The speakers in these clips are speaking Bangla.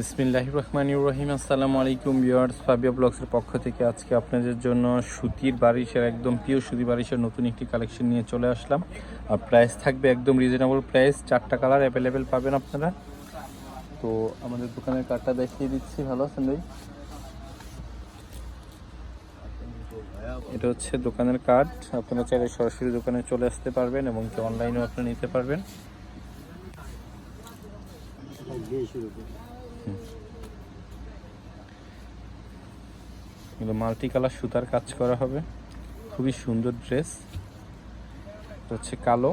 বিসমিল্লাহির রহমানির রহিম। আসসালামু আলাইকুম ভিউয়ার্স, ফাবিয়া ব্লগসের পক্ষ থেকে আজকে আপনাদের জন্য সুতির বারিশের, একদম পিওর সুতি বারিশের নতুন একটি কালেকশন নিয়ে চলে আসলাম। আর প্রাইস থাকবে একদম রিজনেবল প্রাইস চারটা কালার অ্যাভেলেবেল পাবেন আপনারা। তো আমাদের দোকানের কার্ডটা দেখিয়ে দিচ্ছি, ভালো আছেন ভাই? এটা হচ্ছে দোকানের কার্ড আপনারা চাইলে সরাসরি দোকানে চলে আসতে পারবেন এবং অনলাইনেও আপনারা নিতে পারবেন। এগুলো মাল্টি কালার সুতার কাজ করা হবে। খুবই সুন্দর ড্রেস হচ্ছে কালো।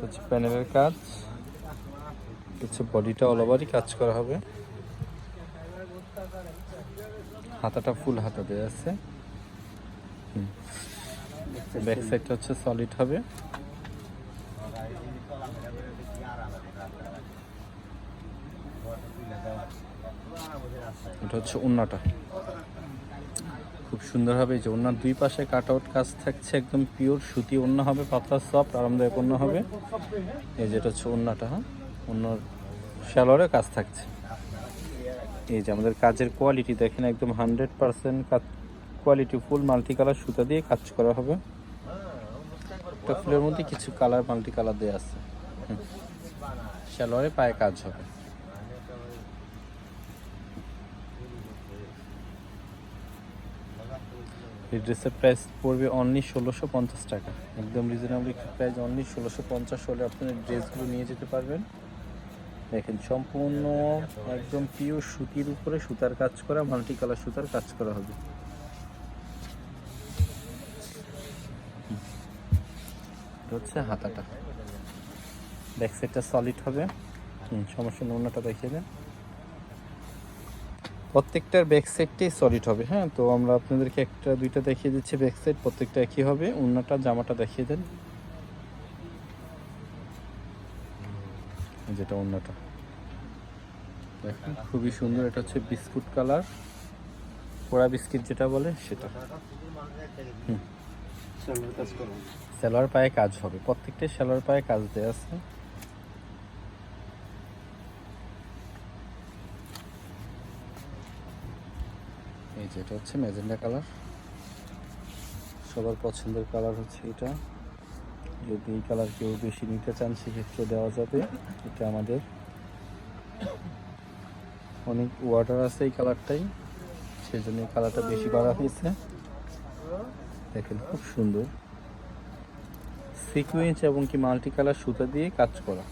হচ্ছে প্যানেলের কাজ। হচ্ছে বডিটা অল ওভারই কাজ করা হবে। হাতাটা ফুল হাতা দেওয়া আছে। ব্যাক সাইডটা হচ্ছে সলিড হবে। এটা হচ্ছে উন্নাটা খুব সুন্দর হবে। যে ওনার দুই পাশে কাট আউট কাজ থাকছে, একদম পিওর সুতি ওন্না হবে, পাতলা সফট আরামদায়ক ওন্না হবে। এই যেটা হচ্ছে ওন্নাটা হ্যাঁ? অন্যর শ্যালোরে কাজ থাকছে। এই যে আমাদের কাজের কোয়ালিটি দেখেন, একদম hundred percent quality full multi colour সুতা দিয়ে কাজ করা হবে। একটা ফুলের মধ্যে কিছু কালার, মাল্টি কালার দেওয়া আছে। হুম। শ্যালোরে পায়ে কাজ হবে। এই ড্রেসের প্রাইস পড়বে অনলি ষোলোশো পঞ্চাশ টাকা। একদম রিজনেবল একটি প্রাইস অনলি ষোলোশো পঞ্চাশ হলে আপনার ড্রেসগুলো নিয়ে যেতে পারবেন। দেখেন, সম্পূর্ণ একদম পিওর সুতির উপরে সুতার কাজ করা মাল্টি কালার সুতার কাজ করা হবে। হচ্ছে হাতাটা। ব্যাক সাইডটা সলিড হবে। সমস্যা নেই, অন্যটা দেখিয়ে দেন। প্রত্যেকটার ব্যাক সাইডটাই সলিড হবে হ্যাঁ? তো আমরা আপনাদেরকে একটা দুইটা দেখিয়ে দিচ্ছি ব্যাক সাইড প্রত্যেকটা একই হবে। অন্যটা জামাটা দেখিয়ে দেন। যেটা অন্যটা। দেখেন খুবই সুন্দর এটা হচ্ছে বিস্কুট কালার। পোড়া বিস্কিট যেটা বলে সেটা। হুম। সেলোয়ার পায়ে কাজ হবে। প্রত্যেকটা সেলোয়ার পায়ে কাজ দেওয়া আছে। এই যে এটা হচ্ছে ম্যাজেন্ডা কালার। সবার পছন্দের কালার হচ্ছে এটা। যদি এই কালার কেউ বেশি নিতে চান, সেক্ষেত্রে দেওয়া যাবে। এটা আমাদের অনেক ওয়াটার আছে এই কালারটাই। সেই জন্য এই কালারটা বেশি করা হয়েছে। দেখেন, খুব সুন্দর। সিকুয়েন্স এবং কি মাল্টি কালার সুতা দিয়ে কাজ করা।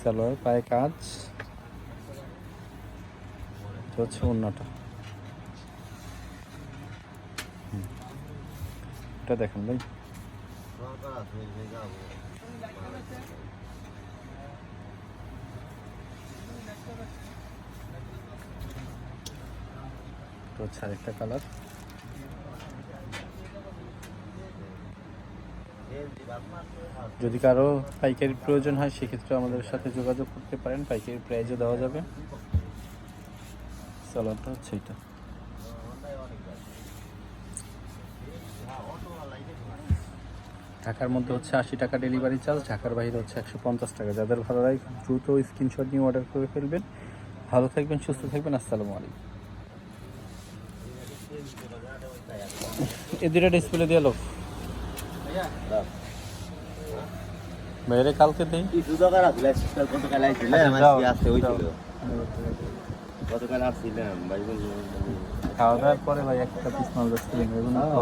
সালোয়ার, পায়ে কাজ হচ্ছে অন্যটা। এটা দেখেন ভাই হচ্ছে আরেকটা কালার যদি কারও পাইকারি প্রয়োজন হয় সেক্ষেত্রে আমাদের সাথে যোগাযোগ করতে পারেন। পাইকারি প্রাইজও দেওয়া যাবে। সালোয়ারটা হচ্ছে এটা। ঢাকার মধ্যে হচ্ছে আশি টাকা ডেলিভারি চার্জ ঢাকার বাইরে হচ্ছে একশো পঞ্চাশ টাকা। যাদের ভালো লাগে, দ্রুত স্ক্রিনশট নিয়ে অর্ডার করে ফেলবেন। ভালো থাকবেন, সুস্থ থাকবেন। আসসালামু আলাইকুম। এ দুটা ডিসপ্লে দিয়ে লোক বাইরে কালকে দেই। গতকাল আসছিলাম আচ্ছা, ভাই খাওয়া দাওয়ার পরে ভাই একটা পিস মাল যাচ্ছে হ্যাঁ,